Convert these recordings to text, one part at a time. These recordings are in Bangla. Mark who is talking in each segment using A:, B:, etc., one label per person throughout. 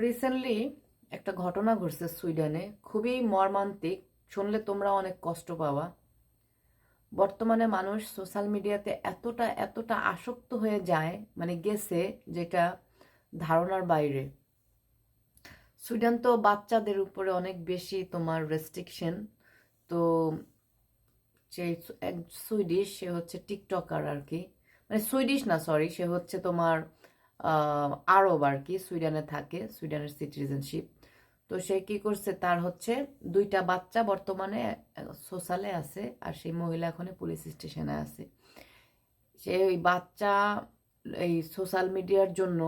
A: রিসেন্টলি একটা ঘটনা ঘটছে সুইডেনে, খুবই মর্মান্তিক, শুনলে তোমরা অনেক কষ্ট পাওয়া বর্তমানে মানুষ সোশ্যাল মিডিয়াতে এতটা এতটা আসক্ত হয়ে যায় মানে গেছে যেটা ধারণার বাইরে। সুইডেন তো বাচ্চাদের উপরে অনেক বেশি তোমার রেস্ট্রিকশন তো সেই এক সুইডিশ, সে হচ্ছে টিকটকার আর কি। মানে সুইডিশ না সরি সে হচ্ছে তোমার আরব আর কি, সুইডেনে থাকে, সুইডেনের সিটিজেনশিপ তো সে কি করছে, তার হচ্ছে দুইটা বাচ্চা বর্তমানে সোশ্যালে আছে আর সেই মহিলা এখন পুলিশ স্টেশনে আছে। সে ওই বাচ্চা এই সোশ্যাল মিডিয়ার জন্য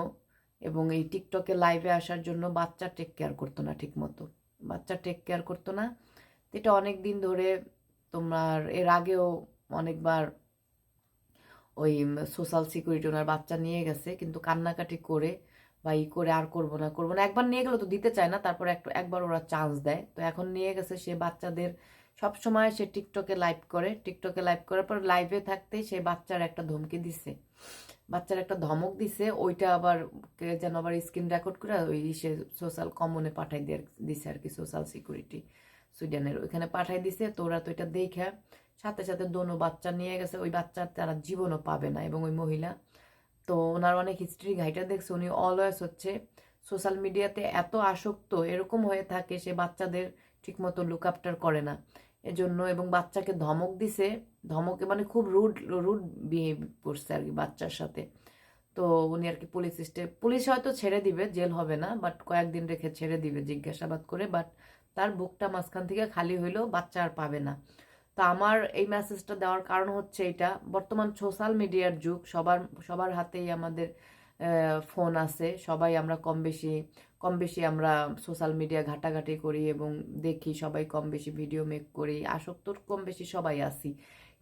A: এবং এই টিকটকে লাইভে আসার জন্য বাচ্চা টেক কেয়ার করতো না ঠিক মতো বাচ্চা টেক কেয়ার করতো না। এটা অনেক দিন ধরে তোমার, এর আগেও অনেকবার ওই সোশ্যাল সিকিউরিটি ওনার বাচ্চা নিয়ে গেছে, কিন্তু কান্নাকাটি করে বা ই করে আর করব না করব না। একবার নিয়ে গেলে তো দিতে চায় না, তারপর একটা, একবার ওরা চান্স দেয়। তো এখন নিয়ে গেছে সে বাচ্চাদের সব সময় সে টিকটকে লাইভ করে। টিকটকে লাইভ করার পর লাইভে থাকতেই সে বাচ্চার একটা ধমকি দিছে। বাচ্চার একটা ধমক দিছে, ওইটা আবার যেন আবার স্ক্রিন রেকর্ড করে ওই সে সোশ্যাল কমনে পাঠাই দিয়ে দিছে আর কি সোশ্যাল সিকিউরিটি সুইডেনের। ওইখানে পাঠাই দিছে, তো ওরা তো এটা দেখে সাথে সাথে দোনো বাচ্চা নিয়ে গেছে, ওই বাচ্চা তারা জীবনও পাবে না। এবং ওই মহিলা, তো ওনার অনেক হিস্ট্রি ঘাইটা দেখছে, উনি অলওয়েজ হচ্ছে সোশ্যাল মিডিয়াতে এত আসক্ত, এরকম হয়ে থাকে সে বাচ্চাদের ঠিকমতো লুক আফটার করে না। এজন্য এবং বাচ্চাকে ধমক দিছে, ধমকে মানে খুব রুড রুড বিহেভ করছে আর কি বাচ্চার সাথে। তো উনি আর কি পুলিশ স্টে পুলিশ হয়তো ছেড়ে দিবে, জেল হবে না বাট কয়েকদিন রেখে ছেড়ে দিবে, জিজ্ঞাসাবাদ করে বাট তার বুকটা মাঝখান থেকে খালি হইলেও বাচ্চা আর পাবে না। তো আমার এই মেসেজটা দেওয়ার কারণ হচ্ছে এটা। বর্তমান সোশ্যাল মিডিয়ার যুগ, সবার সবার হাতেই আমাদের ফোন আছে। সবাই আমরা কম বেশি কম বেশি আমরা সোশ্যাল মিডিয়া ঘাটাঘাটি করি এবং দেখি, সবাই কম বেশি ভিডিও মেক করি। আসক্ত কম বেশি সবাই আসি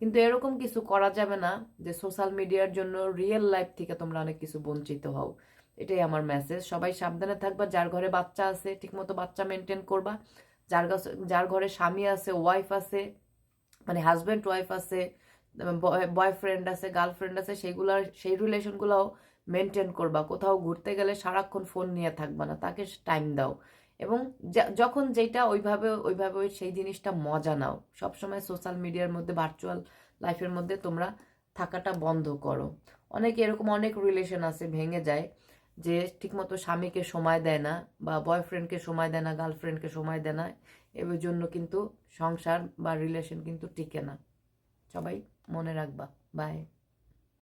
A: কিন্তু এরকম কিছু করা যাবে না যে সোশ্যাল মিডিয়ার জন্য রিয়েল লাইফ থেকে তোমরা অনেক কিছু বঞ্চিত হও। এটাই আমার মেসেজ সবাই সাবধানে থাকবা, যার ঘরে বাচ্চা আছে, ঠিকমতো বাচ্চা মেনটেন করবা। যার যার ঘরে স্বামী আছে ওয়াইফ আছে মানে হাজব্যান্ড ওয়াইফ আছে বয়ফ্রেন্ড আছে গার্লফ্রেন্ড আছে সেইগুলার সেই রিলেশনগুলোও মেনটেন করবা। কোথাও ঘুরতে গেলে সারাক্ষণ ফোন নিয়ে থাকবা না, তাকে টাইম দাও। এবং যখন যেটা ওইভাবে ওইভাবে ওই সেই জিনিসটা মজা নাও। সবসময় সোশ্যাল মিডিয়ার মধ্যে ভার্চুয়াল লাইফের মধ্যে তোমরা থাকাটা বন্ধ করো। অনেক এরকম অনেক রিলেশন আছে, ভেঙে যায়, যে ঠিকমতো স্বামীকে সময় দেয় না বা বয়ফ্রেন্ডকে সময় দেয় না গার্লফ্রেন্ডকে সময় দেয় না। এর জন্য কিন্তু সংসার বা রিলেশন কিন্তু টিকে না। সবাই মনে রাখবা। বাই